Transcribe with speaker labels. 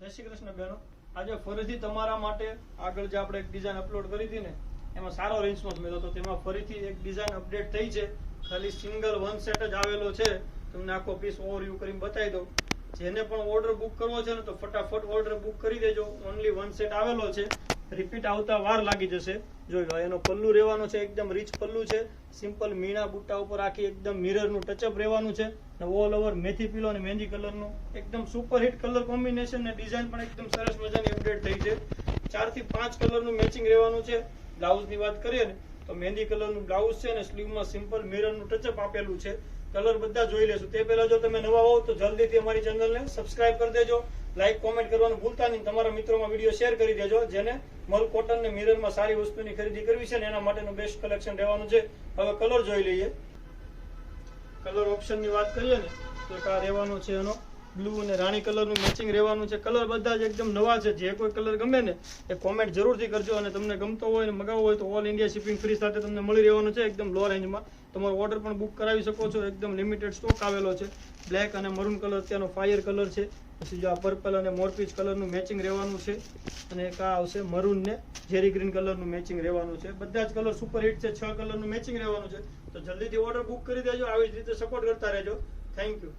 Speaker 1: જય શ્રી કૃષ્ણ બહેનો આજે ફરીથી તમારા માટે આગળ જે આપણે એક ડિઝાઇન અપલોડ કરી હતી ને, એમાં સારો રિસ્પોન્સ મળ્યો તો તેમાં ફરીથી એક ડિઝાઇન અપડેટ થઈ છે. ખાલી સિંગલ વન સેટ જ આવેલો છે. તમને આખો પીસ ઓવરવ્યૂ કરીને બતાવી દઉં. જેને પણ ઓર્ડર બુક કરવો છે ને, તો ફટાફટ ઓર્ડર બુક કરી દેજો. ઓનલી વન સેટ આવેલો છે. રિપીટ આવતા વાર લાગી જશે. જોઈ લો, એનો પલ્લુ રહેવાનો છે, એકદમ રીચ પલ્લુ છે. સિમ્પલ મીણા બુટ્ટા ઉપર આખી એકદમ મિરરનું ટચઅપ રહેવાનું છે. અને ઓલ ઓવર મેથી પીલો અને મેંદી કલરનું એકદમ સુપર હિટ કલર કોમ્બિનેશન ને ડિઝાઇન પણ એકદમ સરસ મજાની અપડેટ થઈ છે. ચારથી પાંચ કલરનું મેચિંગ રહેવાનું છે. બ્લાઉઝની વાત કરીએ ને તો મહેંદી કલરનું બ્લાઉઝ છે અને સ્લીવમાં સિમ્પલ મિરરનું ટચઅપ આપેલું છે. કલર બધા જોઈ લેશું. તે પહેલા જો તમે નવા હોવ તો જલ્દીથી અમારી ચેનલને સબસ્ક્રાઇબ કરી દેજો. લાઈક કોમેન્ટ કરવાનું ભૂલતા નહીં. તમારા મિત્રોમાં વીડિયો શેર કરી દેજો, જેને મલ કોટન ને મિરરમાં સારી વસ્તુની ખરીદી કરવી છે ને એના માટેનું બેસ્ટ કલેક્શન રહેવાનું છે. હવે કલર જોઈ લઈએ. કલર ઓપ્શનની વાત કરીએ ને, તો આ રહેવાનો છે એનો. બ્લુ અને રાણી કલરનું મેચિંગ રહેવાનું છે. કલર બધા જ એકદમ નવા છે. જે કોઈ કલર ગમે ને એ કોમેન્ટ જરૂરથી કરજો અને તમને ગમતો હોય ને મગાવવો હોય તો ઓલ ઇન્ડિયા શિપિંગ ફ્રી સાથે તમને મળી રહેવાનું છે. એકદમ લો રેન્જમાં તમારો ઓર્ડર પણ બુક કરાવી શકો છો. એકદમ લિમિટેડ સ્ટોક આવેલો છે. બ્લેક અને મરૂન કલર ત્યાંનો ફાયર કલર છે. પછી જો આ પર્પલ અને મોરપીચ કલરનું મેચિંગ રહેવાનું છે. અને એક આ આવશે મરૂન ને જેરી ગ્રીન કલરનું મેચિંગ રહેવાનું છે. બધા જ કલર સુપર હિટ છે. છ કલરનું મેચિંગ રહેવાનું છે. તો જલ્દીથી ઓર્ડર બુક કરી દેજો. આવી જ રીતે સપોર્ટ કરતા રહેજો. Thank you